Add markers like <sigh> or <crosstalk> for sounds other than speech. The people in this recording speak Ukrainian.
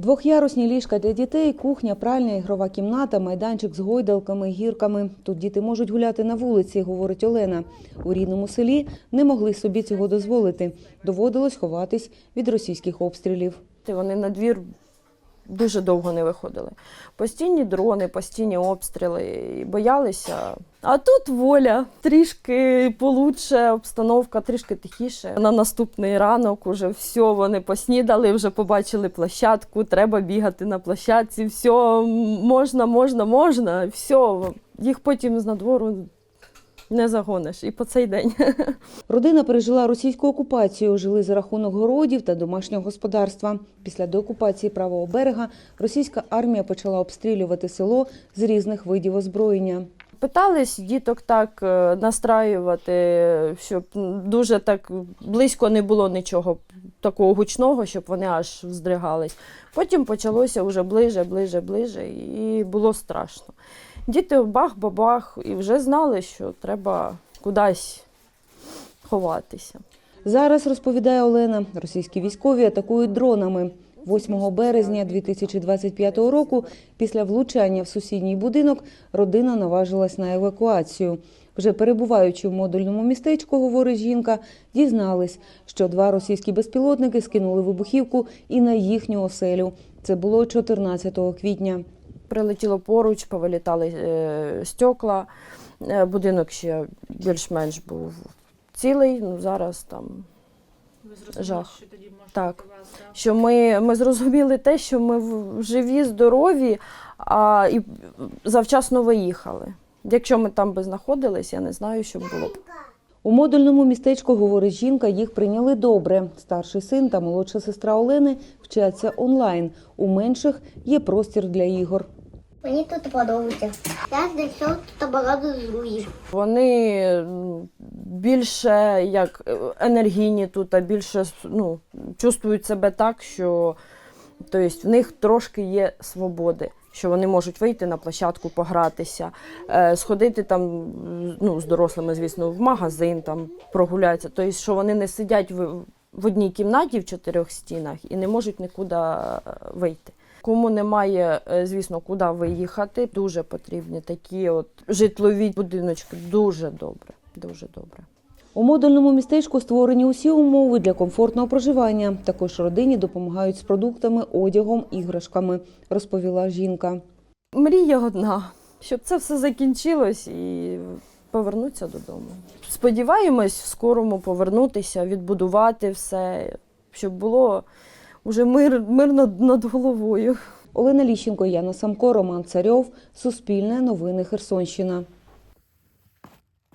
Двохярусні ліжка для дітей, кухня, пральня, ігрова кімната, майданчик з гойдалками, гірками. Тут діти можуть гуляти на вулиці, говорить Олена. У рідному селі не могли собі цього дозволити. Доводилось ховатись від російських обстрілів. Вони на двір дуже довго не виходили. Постійні дрони, постійні обстріли, і боялися. А тут воля, трішки получше, обстановка трішки тихіше. На наступний ранок уже все, вони поснідали, вже побачили площадку, треба бігати на площадці, все, можна, можна, можна, все. Їх потім з надвору не загониш. І по цей день. <laughs> Родина пережила російську окупацію, жили за рахунок городів та домашнього господарства. Після деокупації правого берега російська армія почала обстрілювати село з різних видів озброєння. Питались діток так е, настраювати, щоб дуже так близько не було нічого такого гучного, щоб вони аж вздригались. Потім почалося вже ближе, ближе, ближе, і було страшно. Діти бах-бабах і вже знали, що треба кудись ховатися. Зараз, розповідає Олена, російські військові атакують дронами. 8 березня 2025 року, після влучання в сусідній будинок, родина наважилась на евакуацію. Вже перебуваючи в модульному містечку, говорить жінка, дізнались, що два російські безпілотники скинули вибухівку і на їхню оселю. Це було 14 квітня. Прилетіло поруч, повилітали е, стекла. Е, будинок ще більш-менш був цілий, ну зараз там Ви зрозуміли, Жах. що тоді можна Так. вас, да? що ми, ми зрозуміли те, що ми живі, здорові, а і завчасно виїхали. Якщо ми там би знаходились, я не знаю, що б було б. У модульному містечку, говорить жінка, їх прийняли добре. Старший син та молодша сестра Олени вчаться онлайн. У менших є простір для ігор. Мені тут подобається. Я знайшов тут багато друзів. Вони більше як е, енергійні тут, а більше ну, чувствують себе так, що тобто, в них трошки є свободи. Що вони можуть вийти на площадку, погратися, е, сходити там ну, з дорослими, звісно, в магазин, там прогулятися. Тобто, що вони не сидять в, в одній кімнаті в чотирьох стінах і не можуть нікуди е, вийти. Кому немає, звісно, куди виїхати, дуже потрібні такі от житлові будиночки. Дуже добре, дуже добре. У модульному містечку створені усі умови для комфортного проживання. Також родині допомагають з продуктами, одягом, іграшками, розповіла жінка. Мрія одна, щоб це все закінчилось і повернутися додому. Сподіваємось, в скорому повернутися, відбудувати все, щоб було вже мир, мир над, над головою. Олена Ліщенко, Яна Самко, Роман Царьов. Суспільне новини Херсонщина.